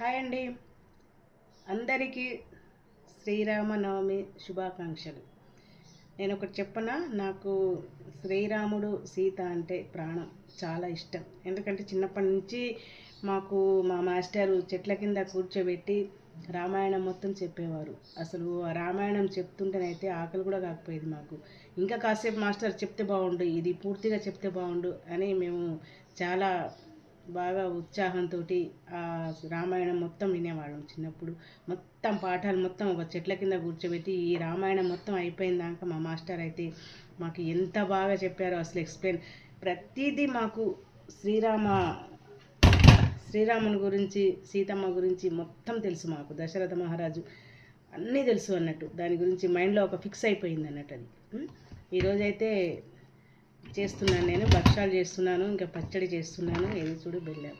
Hi అండి. అందరికీ శ్రీరామనవమి శుభాకాంక్షలు. నేను ఒకటి చెప్పనా నాకు శ్రీరాముడు సీత అంటే ప్రాణం చాలా ఇష్టం. ఎందుకంటే చిన్నప్పటి నుంచి మాకు మా మాస్టారు చెట్ల కింద కూర్చోబెట్టి రామాయణం మొత్తం చెప్పేవారు. అసలు ఆ రామాయణం చెప్తుంటేనైతే ఆకలి కూడా కాకపోయేది మాకు. ఇంకా కాసేపు మాస్టర్ చెప్తే బాగుండు ఇది పూర్తిగా చెప్తే బాగుండు అని మేము చాలా బాగా ఉత్సాహంతో ఆ రామాయణం మొత్తం వినేవాళ్ళం చిన్నప్పుడు. మొత్తం పాఠాలు మొత్తం ఒక చెట్ల కింద కూర్చోబెట్టి ఈ రామాయణం మొత్తం అయిపోయిన దాకా మా మాస్టర్ అయితే మాకు ఎంత బాగా చెప్పారో అసలు ఎక్స్ప్లెయిన్. ప్రతిదీ మాకు శ్రీరామ శ్రీరాముని గురించి సీతమ్మ గురించి మొత్తం తెలుసు మాకు దశరథ మహారాజు అన్నీ తెలుసు అన్నట్టు. దాని గురించి మైండ్లో ఒక ఫిక్స్ అయిపోయింది అన్నట్టు అది. ఈరోజైతే చేస్తున్నాను నేను భక్షాలు చేస్తున్నాను ఇంకా పచ్చడి చేస్తున్నాను. ఇది చూడు బెల్లం.